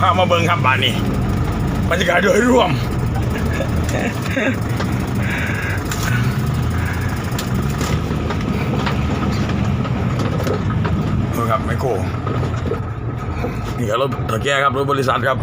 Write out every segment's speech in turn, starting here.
พามาเบิงครับบ้านนี้บรรยากาศโดยรวม ดูครับไมโครนี่ครับรถตะแกครับรถบริษัทครับ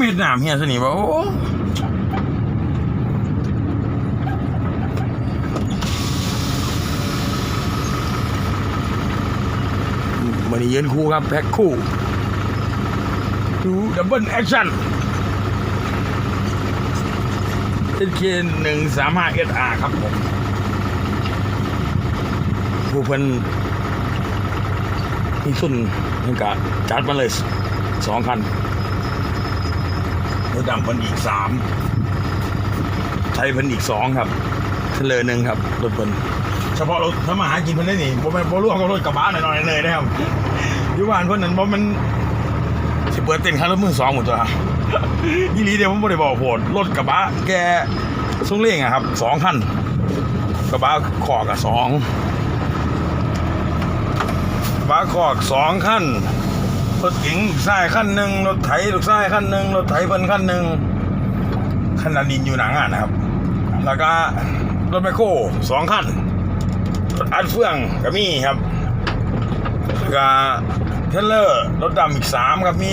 ม็ดหนามเฮียสนิบอกโอ้มันนี้ยืนคู่ครับ แพ็คคู่ ดูดับเบิลแอคชั่นเอเคหนึ่งสามห้าเอสอาร์ครับผมผู้เพิ่นมีทุนนั่นกะจัดมาเลยสองคัน รถดำเพิ่นอีกสามไทยเพิ่นอีกสองครับเฉลยหนึ่งครับรถเพิ่นเฉพาะรถถ้ามาหากินเพิ่นได้นี่บ่แม่นบ่รวมกับรถกระบะหน่อยๆเลยนะครับอยู่บ้านเพิ่นนั้นบ่มันสิเปิดเต้นคันรถมือสองหมดตัวครับยี่ลีเดียวผมบ่ได้บอกโหดรถกระบะแกส่งเล่งอะครับสองคันกระบะขอกอะสองกระบะขอกสองคัน รถเก๋งลูกชายขั้นหนึ่งรถไถลูกชายขั้นหนึ่งรถไถเพิ่นขั้นหนึ่งขนาดดินอยู่หนังอะนะครับ แล้วก็รถไมคโครสองขั้นรถอัดเฟื่องก็มีครับแล้วก็เทเลอร์รถดำอีกสามครับมี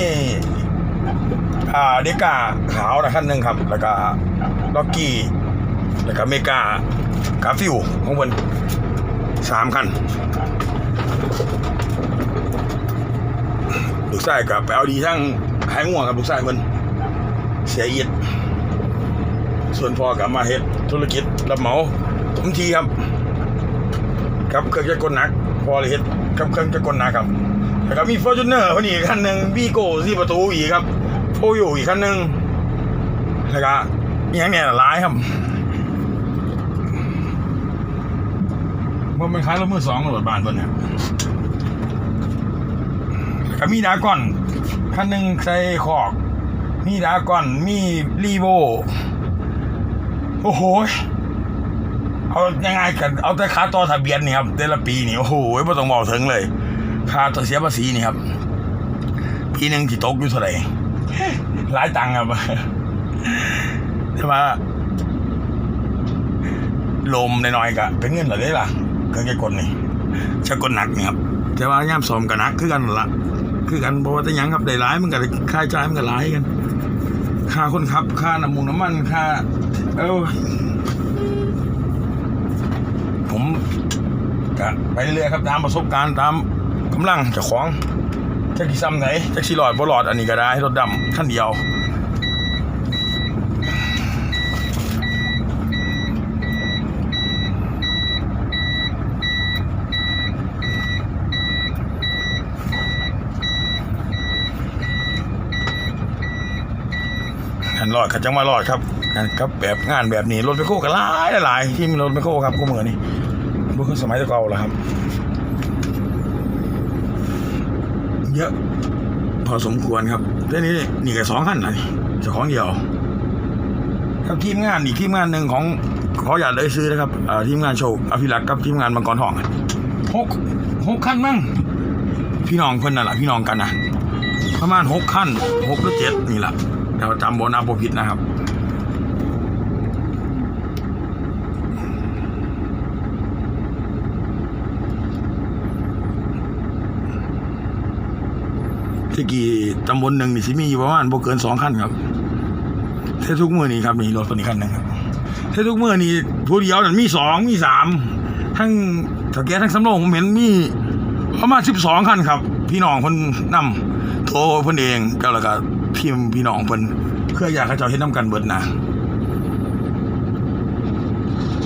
อ่าเดก้าขาวนะขั้นหนึ่งครับ แล้วก็ล็อกกี้แล้วก็เมกากาฟิวของเพิ่นสามคัน ลูกชายกับไปเอาดีทั้งหายง่วงกับลูกชายมันเสียอีดส่วนพ่อกับมาเฮ็ดธุรกิจรับเหมาทุกทีครับกับเครื่องจักรกลหนัก พอเลยเฮ็ดกับเครื่องจักรกลหนักครับแล้วก็มีฟอร์จูเนอร์คนนี้อีกคันหนึ่งบีโก้ที่ประตูอีกครับโพอยู่อีกคันหนึ่งแล้วก็อหยังเนี่ยหลายครับมันเป็นคล้ายรถมือสองรถบ้านเพิ่นเนี่ย ก็มีดาก่อนคันหนึ่งใส่ขอก มีดาก่อนมีรีโวโอ้โหเอายังไงกันเอาแต่ค่าต่อทะเบียนนี่ครับแต่ละปีนี่โอ้โหไม่ต้องบอกถึงเลยค่าต่อเสียภาษีนี่ครับปีหนึ่งที่ตกอยู่เท่าไหร่หลายตังค์ครับแต่ว่าลมน้อยๆก็เป็นเงินหรือได้ล่ะเครื่องจะกลนี่จะกลหนักนี่ครับแต่ว่าย่ามสอมกันนักคือกันละ คือกันบอกว่าจะยังครับได้ร้ายมันกับค่าใช้จ่ายมันก็ร้ายกัน ค่าคนขับ ค่าน้ำมูกน้ำมันค่า เออผมกะไปเรื่อยครับตามประสบการณ์ตามกำลังจะคล้องแท็กซี่ซ้ำไหนแท็กซี่หลอดบ่หลอดอันนี้ก็ได้รถดำขั้นเดียว รอดขัดจังมารอดครับงานครับแบบงานแบบนี้รถไปโคกันหลายหลายที่มีรถไปโคครับก็เหมือนนี่บุคสมัยตะเก่าแล้วครับ เยอะพอสมควรครับเรื่องนี้นี่แค่สองขั้นนะนี่เจ้าของเดียวครับทีมงานอีกทีมงานหนึ่งของขออย่าตเลยซื้อนะครับอทีมงานโชว์อภิรักษ์กับทีมงานมังกรทองหกหกขั้นมั้งพี่น้องคนนั่นแหละพี่น้องกันนะประมาณหกขั้นหกหรือเจ็ดนี่แหละ เราจำโบนับโบผิดนะครับที่กี่ตำบลหนึ่งนี่สิมีอยู่ประมาณโบเกินสองขั้นครับเททุกเมื่อนี่ครับนี่รถตัวนี้คันหนึงครับเททุกเมื่อนี่ผู้เดียวนั่นมีสองมีสามทั้งถกแกทั้งสำโรงผมเห็นมีประมาณสิบสองคันครับ พี่น้องเพิ่นนำโทรเพิ่นเองก็แล้วก็ ทีมพี่น้องเพิ่นเพื่ออยากให้เจ้าเห็นน้ำกันเบิดนะ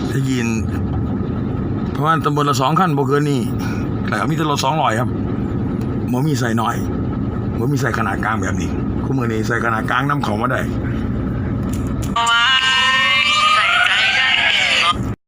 ได้ยินประมาณตำบลละสองขั้นบ่เกินนี่แต่มีแตรถสองลอยครับบ่มีใส่น้อยบ่มีใส่ขนาดกลางแบบนี้คู่มือนี้ใส่ขนาดกลางน้ำเขามาได้